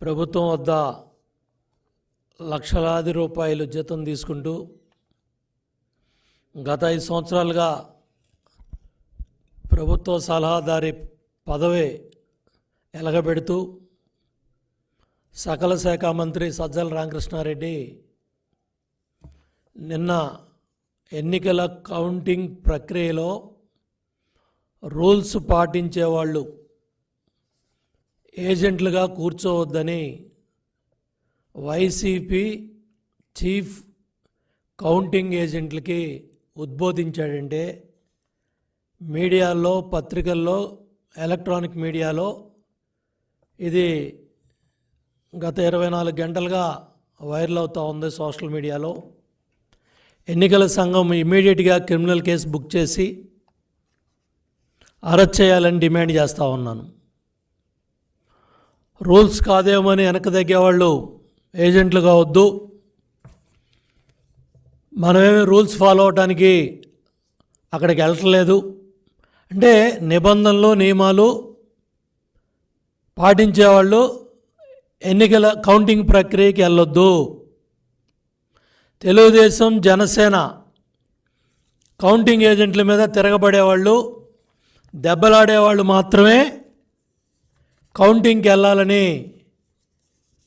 ప్రభుత్వం వద్ద లక్షలాది రూపాయలు జీతం తీసుకుంటూ గత ఐదు సంవత్సరాలుగా ప్రభుత్వ సలహాదారి పదవి ఎలగబెడుతూ సకల శాఖ మంత్రి సజ్జల రామకృష్ణారెడ్డి నిన్న ఎన్నికల కౌంటింగ్ ప్రక్రియలో రూల్స్ పాటించేవాళ్ళు ఏజెంట్లుగా కూర్చోవద్దని వైసీపీ చీఫ్ కౌంటింగ్ ఏజెంట్లకి ఉద్బోధించాడంటే మీడియాలో పత్రికల్లో ఎలక్ట్రానిక్ మీడియాలో ఇది గత ఇరవై నాలుగు గంటలుగా వైరల్ అవుతూ ఉంది సోషల్ మీడియాలో. ఎన్నికల సంఘం ఇమీడియట్గా క్రిమినల్ కేసు బుక్ చేసి అరెస్ట్ చేయాలని డిమాండ్ చేస్తూ ఉన్నాను. రూల్స్ కాదేమని వెనక తగ్గేవాళ్ళు ఏజెంట్లు కావద్దు. మనమేమి రూల్స్ ఫాలో అవడానికి అక్కడికి వెళ్ళట్లేదు. అంటే నిబంధనలు నియమాలు పాటించేవాళ్ళు ఎన్నికల కౌంటింగ్ ప్రక్రియకి వెళ్ళొద్దు. తెలుగుదేశం జనసేన కౌంటింగ్ ఏజెంట్ల మీద తిరగబడేవాళ్ళు దెబ్బలాడేవాళ్ళు మాత్రమే కౌంటింగ్కి వెళ్ళాలని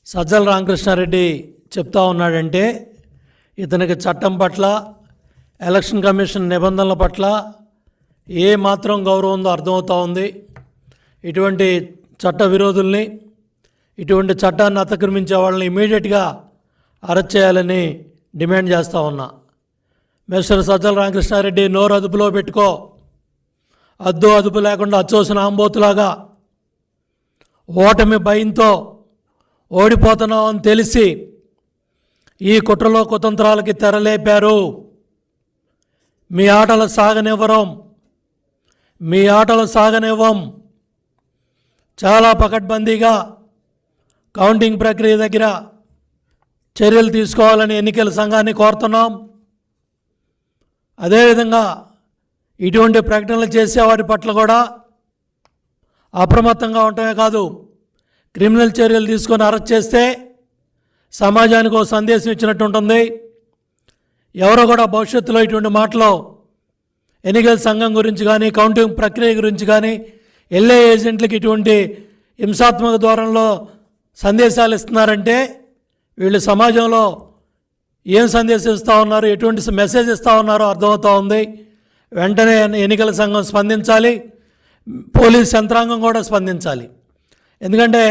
సజ్జల రామకృష్ణారెడ్డి చెప్తా ఉన్నాడంటే ఇతనికి చట్టం పట్ల ఎలక్షన్ కమిషన్ నిబంధనల పట్ల ఏ మాత్రం గౌరవం ఉందో అర్థమవుతా ఉంది. ఇటువంటి చట్ట విరోధుల్ని ఇటువంటి చట్టాన్ని అతిక్రమించే వాళ్ళని ఇమీడియట్గా అరెస్ట్ చేయాలని డిమాండ్ చేస్తూ ఉన్నా. మిస్టర్ సజ్జల రామకృష్ణారెడ్డి నోరు అదుపులో పెట్టుకో. అద్దు అదుపు లేకుండా అచ్చోసిన ఆంబోతులాగా ఓటమి భయంతో ఓడిపోతున్నాం అని తెలిసి ఈ కుట్రలో కుతంత్రాలకి తెరలేపారు. మీ ఆటలు సాగనివ్వరం. మీ ఆటలు సాగనివ్వం. చాలా పకడ్బందీగా కౌంటింగ్ ప్రక్రియ దగ్గర చర్యలు తీసుకోవాలని ఎన్నికల సంఘాన్ని కోరుతున్నాం. అదేవిధంగా ఇటువంటి ప్రకటనలు చేసే వారి పట్ల కూడా అప్రమత్తంగా ఉండటమే కాదు. క్రిమినల్ చర్యలు తీసుకొని అరెస్ట్ చేస్తే సమాజానికి ఒక సందేశం ఇచ్చినట్టు ఉంటుంది ఎవరో కూడా భవిష్యత్తులో ఇటువంటి మాటలు ఎన్నికల సంఘం గురించి కానీ కౌంటింగ్ ప్రక్రియ గురించి కానీ ఎల్ఏ ఏజెంట్లకు ఇటువంటి హింసాత్మక ధోరణిలో సందేశాలు ఇస్తున్నారంటే వీళ్ళు సమాజంలో ఏం సందేశం ఇస్తూ ఉన్నారు ఎటువంటి మెసేజ్ ఇస్తూ ఉన్నారో అర్థమవుతూ ఉంది. వెంటనే ఎన్నికల సంఘం స్పందించాలి. పోలీస్ యంత్రాంగం కూడా స్పందించాలి. ఎందుకంటే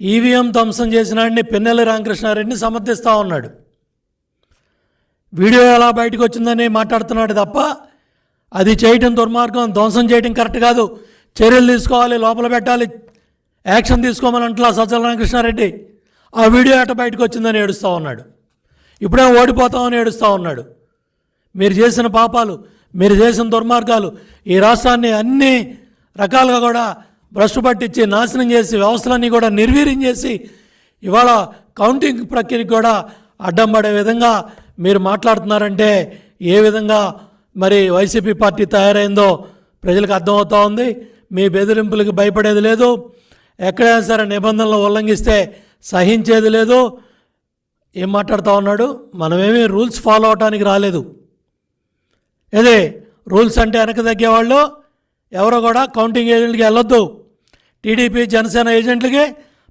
ఈవీఎం ధ్వంసం చేసిన వాడిని పిన్నెల్లి రామకృష్ణారెడ్డిని సమర్థిస్తూ ఉన్నాడు. వీడియో ఎలా బయటకు వచ్చిందని మాట్లాడుతున్నాడు తప్ప అది చేయటం దుర్మార్గం ధ్వంసం చేయటం కరెక్ట్ కాదు. చర్యలు తీసుకోవాలి లోపల పెట్టాలి యాక్షన్ తీసుకోమని అంటలా సజ్జల రామకృష్ణారెడ్డి. ఆ వీడియో ఎట బయటకు వచ్చిందని ఏడుస్తూ ఉన్నాడు. ఇప్పుడే ఓడిపోతామని ఏడుస్తూ ఉన్నాడు. మీరు చేసిన పాపాలు మీరు చేసిన దుర్మార్గాలు ఈ రాష్ట్రాన్ని అన్నీ రకాలుగా కూడా భ్రష్టు పట్టించి నాశనం చేసి వ్యవస్థలన్నీ కూడా నిర్వీర్యం చేసి ఇవాళ కౌంటింగ్ ప్రక్రియకి కూడా అడ్డం పడే విధంగా మీరు మాట్లాడుతున్నారంటే ఏ విధంగా మరి వైసీపీ పార్టీ తయారైందో ప్రజలకు అర్థమవుతా ఉంది. మీ బెదిరింపులకు భయపడేది లేదు. ఎక్కడైనా సరే నిబంధనలు ఉల్లంఘిస్తే సహించేది లేదు. ఏం మాట్లాడుతూ ఉన్నాడు? మనమేమీ రూల్స్ ఫాలో అవటానికి రాలేదు. ఇది రూల్స్ అంటే వెనక తగ్గేవాళ్ళు ఎవరో కూడా కౌంటింగ్ ఏజెంట్కి వెళ్ళొద్దు. టీడీపీ జనసేన ఏజెంట్లకి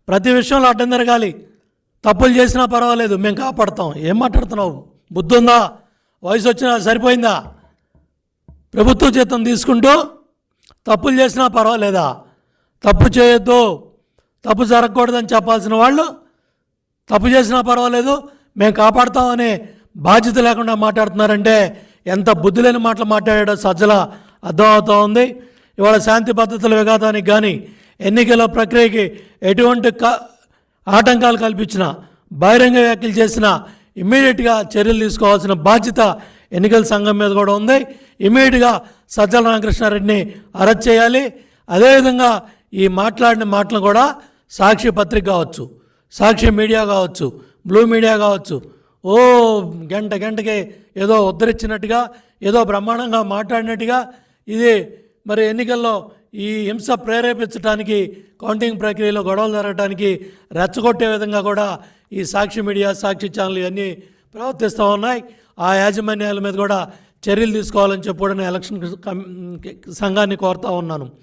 ప్రతి విషయంలో అడ్డం తిరగాలి. తప్పులు చేసినా పర్వాలేదు మేము కాపాడుతాం. ఏం మాట్లాడుతున్నావు? బుద్ధి ఉందా వయసు వచ్చినా సరిపోయిందా? ప్రభుత్వ జీతం తీసుకుంటూ తప్పులు చేసినా పర్వాలేదా? తప్పు చేయొద్దు. తప్పు జరగకూడదని చెప్పాల్సిన వాళ్ళు తప్పు చేసినా పర్వాలేదు మేము కాపాడుతామని బాధ్యత లేకుండా మాట్లాడుతున్నారంటే ఎంత బుద్ధి లేని మాటలు మాట్లాడాడో సజ్జల అర్థమవుతూ ఉంది. ఇవాళ శాంతి భద్రతల విఘాతానికి కానీ ఎన్నికల ప్రక్రియకి ఎటువంటి క ఆటంకాలు కల్పించినా బహిరంగ వ్యాఖ్యలు చేసినా ఇమ్మీడియట్గా చర్యలు తీసుకోవాల్సిన బాధ్యత ఎన్నికల సంఘం మీద కూడా ఉంది. ఇమ్మీడియట్గా సజ్జల రామకృష్ణారెడ్డిని అరెస్ట్ చేయాలి. అదేవిధంగా ఈ మాట్లాడిన మాటలు కూడా సాక్షి పత్రిక కావచ్చు సాక్షి మీడియా కావచ్చు బ్లూ మీడియా కావచ్చు. ఓ గంట గంటకి ఏదో ఉద్ధరించినట్టుగా ఏదో బ్రహ్మాండంగా మాట్లాడినట్టుగా ఇది మరి ఎన్నికల్లో ఈ హింస ప్రేరేపించడానికి కౌంటింగ్ ప్రక్రియలో గొడవలు జరగడానికి రెచ్చగొట్టే విధంగా కూడా ఈ సాక్షి మీడియా సాక్షి ఛానల్ ఇవన్నీ ప్రవర్తిస్తూ ఉన్నాయి. ఆ యాజమాన్యాల మీద కూడా చర్యలు తీసుకోవాలని చెప్పి కూడా నేను ఎలక్షన్ సంఘాన్ని కోరుతా ఉన్నాను.